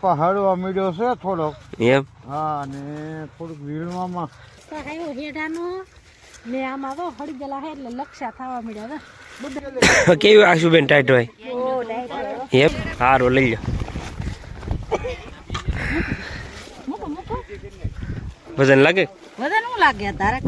પહાડવા મીડ્યો છે થોડોક. એમ? હા અને થોડુંક વીણવામાં. સહાયો હેડાનો ને આમાં તો હળી ગયેલા હે એટલે લક્ષા થવા મળ્યા બધા કેવી આશુબેન ટાઈટ હોય? એમ? સારું લઈ લો વજન લાગે? વજન શું લાગે તારે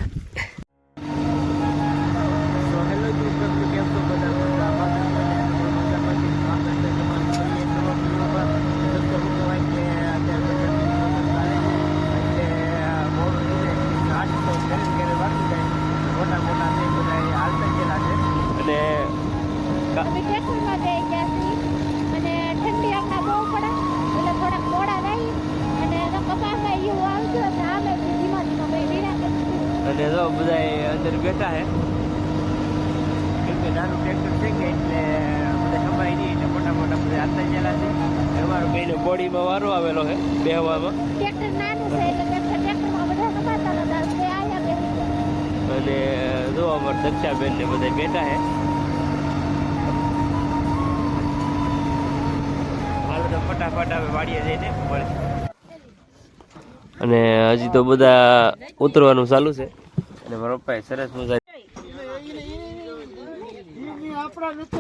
બધા અંદર બેઠા હે. કેમ કે નાનું ટ્રેક્ટર છે કે એટલે બધા સમાય નહીં એટલે મોટા મોટા બધા હાથતા ગયેલા છે. અમારો બેનો બોડીમાં વારો આવેલો છે બેહવામાં અને જો અમાર દક્ષાબેન ને બધા બેઠા હે. હાલો તો ફટાફટ હવે વાડીએ જઈને મળે અને હજી તો બધા ઉતરવાનું ચાલુ છે. અને મારા સરસ મજા આપણા પેલા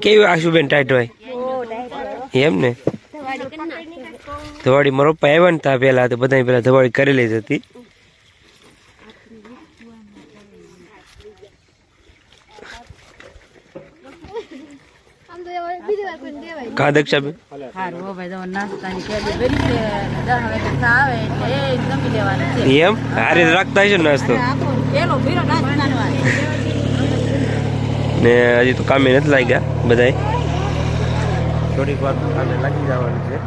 કેવી આશુબેન ટાઈટ હોય? એમ ને? ધવાડી મારા પપ્પા આવ્યા ને ત્યાં પહેલા, તો બધા પેલા ધવાડી કરેલી જ હતી. કા દક્ષાબેન? સારું હો ભાઈ તો નાસ્તાની કેદી ભરી છે. દસ વાગે ચા આવે એટલે એ જમી લેવાનું છે. એમ? હારે રીતે રાખતા છે નાસ્તો? પેલો ભીરો નાસ્તાનો ને હજી તો કામે નથી લાગ્યા બધાય. થોડીક વાર કામે લાગી જવાનું છે.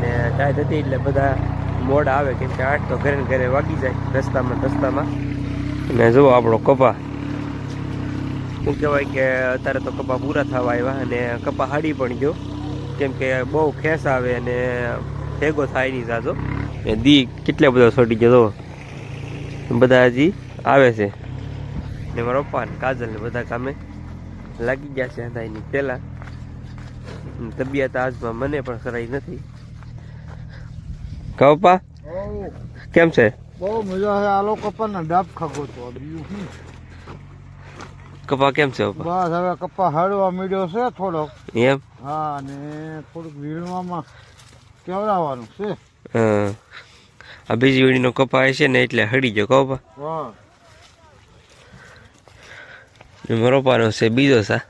ને ટાઈટ હતી એટલે બધા મોડ આવે કેમ કે આઠ તો ઘરે ઘરે વાગી જાય રસ્તામાં રસ્તામાં. ને જુઓ આપણો કપા. શું કહેવાય કે અત્યારે તો કપા પૂરા થવા આવ્યા અને કપા હાડી પણ ગયો. કેમ કે બહુ ખેસ આવે અને ભેગો થાય નહીં સાજો ને દી કેટલા બધા સડી ગયો બધા હજી આવે છે. ને મારા પપ્પા ને કાજલ ને બધા કામે લાગી ગયા છે અંધાઈની. પહેલાં તબિયત આજમાં મને પણ કરાઈ નથી. પપ્પા? કેમ છે? બહુ મજા આવે. આ લોકો પણ ડાબ ખાગો તો બીજું કપા કેમ છે બસ હવે કપા હળવા મળ્યો છે થોડોક. એમ? હા ને થોડુંક વીણવામાં કેવડાવવાનું છે? હા. આ બીજી વીણીનો કપા છે ને એટલે હળી ગયો કહો પપ્પા હા. ને છે બીજો સા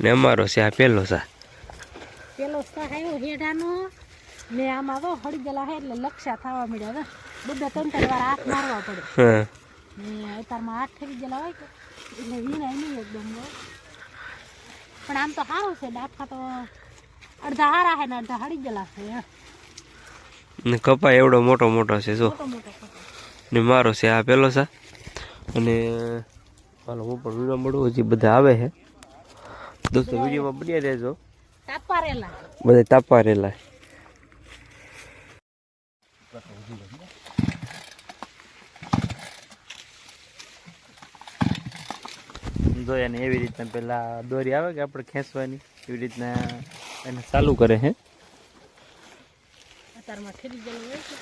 ને અમારો છે આ પહેલો સા પેલો સહાયો હેડાનો. ને આમાં તો હળી ગયેલા હે એટલે લક્ષા થવા મળ્યા બધા ત્રણ ત્રણ વાર હાથ મારવા પડે. હા. ને અત્યારમાં હાથ ઠરી ગયેલા હોય કે? એટલે વીણાય નહીં એકદમ પણ આમ તો સારું છે ડાફા તો અડધા હારા છે ને અડધા હળી ગયેલા છે ને કપા એવડો મોટો મોટો છે જો. ને મારો છે આ પેલો છે. અને હાલો હું પણ વીડિયો મળું હજી બધા આવે છે દોસ્તો વિડીયોમાં બન્યા રહેજો. બધા તાપા રહેલા જો અને એવી રીતના પેલા દોરી આવે કે આપણે ખેંચવાની એવી રીતના એને ચાલુ કરે છે અત્યારમાં ખેડી ગયેલું હોય છે.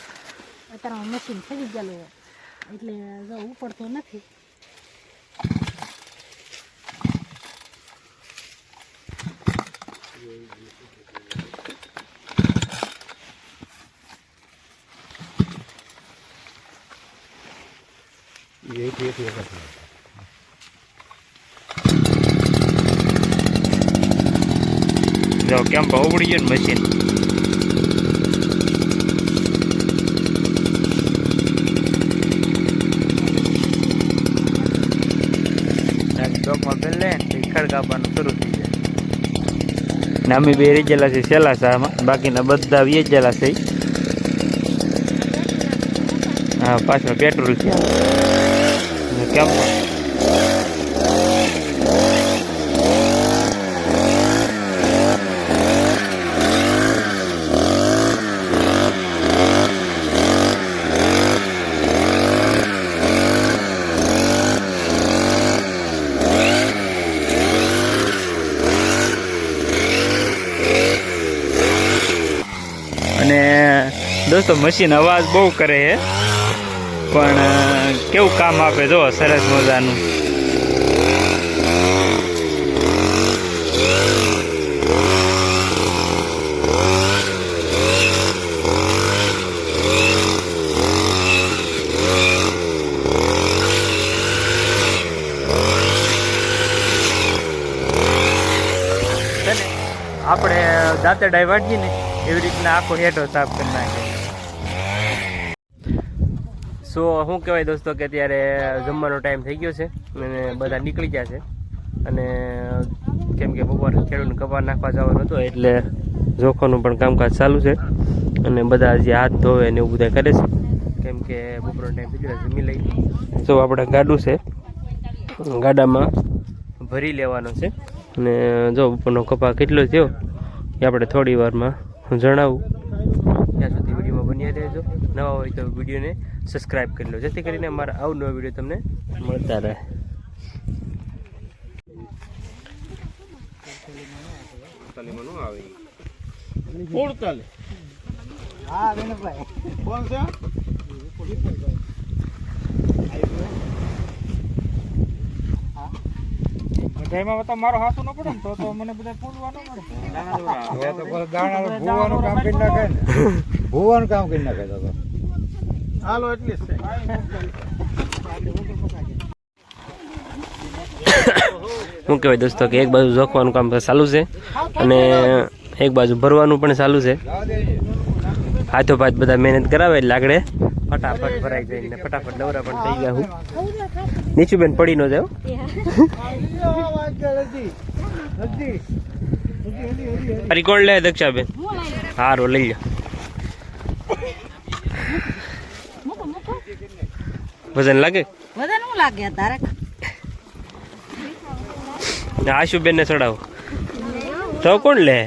અત્યારમાં મશીન ખેડી ગયેલું હોય. એટલે જો ઉપડતો નથી. જો કેમ ભાવ પડી ગયું ને મશીન ચોકમાં પહેલે ખડ કાપવાનું શરૂ થઈ જાય. નામી બે રેજેલા છે સેલા શાહમાં બાકીના બધા વેચેલા છે. હા પાછળ પેટ્રોલ છે. કેમ? દોસ્તો મશીન અવાજ બહુ કરે છે. પણ કેવું કામ આપે જો, સરસ મજાનું. આપણે દાંતે ડાઈ વાટીએ ને, એવી રીતના આખો હેઠો સાફ કરી નાખે સો શું કહેવાય દોસ્તો કે અત્યારે જમવાનો ટાઈમ થઈ ગયો છે અને બધા નીકળી ગયા છે. અને કેમ કે બપોર ખેડૂતને કપાર નાખવા જવાનું હતું એટલે જોખોનું પણ કામકાજ ચાલુ છે. અને બધા જે હાથ ધોવે ને એવું બધા કરે છે. કેમ કે બપોરનો ટાઈમ થઈ ગયો, જમી લઈ તો આપણે ગાડું છે, ગાડામાં ભરી લેવાનો છે. અને જો બપોરનો કપા કેટલો થયો એ આપણે થોડી વારમાં જણાવું. ત્યાં સુધી વિડીયોમાં બન્યા રહેજો. નવા હોય તો વિડીયોને સબસ્ક્રાઇબ કરી લો. જેથી કરીને અમારા આવું નવો વીડિયો તમને મળતા રહે. હા વિનોદભાઈ કોણ છે? બધાયમાં તો મારો હાથું ન પડે ને તો તો મને બધા પૂરવા ન મળે ભૂવાનું કામ કરી નાખે ભૂવાનું કામ કરી નાખે તો. હાલો એટલી જ છે. શું કહેવાય દોસ્તો કે એક બાજુ જોખવાનું કામ ચાલુ છે અને એક બાજુ ભરવાનું પણ ચાલુ છે. હાથો પાથ બધા મહેનત કરાવે એટલે આગળ ફટાફટ ભરાઈ જાય ને ફટાફટ નવરા પણ થઈ ગયા હું. નીચું બેન પડી ન જાવ. હરી કોણ લે દક્ષાબેન. હારો લઈ લો વજન લાગે? વજન હું લાગે તારે આશુબેન ને ચડાવો. તો કોણ લે?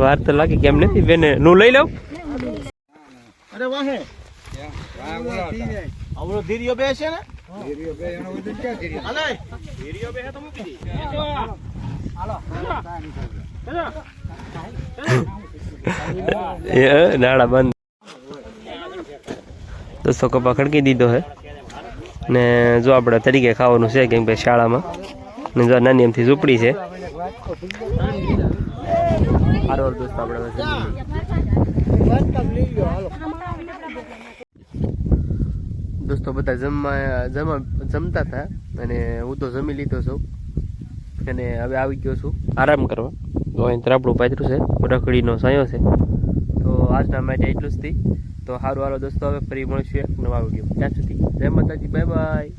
વાર તો લાગે કેમ નથી? બેને નું લઈ લઉં અરે વાહે. આવડો ધીરિયો બે છે ને ધીરીઓ બે એનો વજન ક્યાં ધીરીઓ? અલે ધીરિયો બે તો મૂકી દે હાલો એ, નાળા બંધ. દોસ્તો કપા ખડકી દીધો હે. ને જો આપણે તરીકે ખાવાનું છે કેમ કે શાળામાં. ને જો નાની એમથી ઝૂંપડી છે. દોસ્તો, આપણે દોસ્તો બધા જમવા જમવા જમતા હતા અને હું તો જમી લીધો છું. અને હવે આવી ગયો છું. આરામ કરવા. તો અહીં ત્રાપડું પાથરું છે રખડીનો સાયો છે. તો આજના માટે એટલું જ થી. તો સારું હાલો દોસ્તો હવે ફરી મળશું એક નવા વીડિયો ત્યાં સુધી જય માતાજી બાય બાય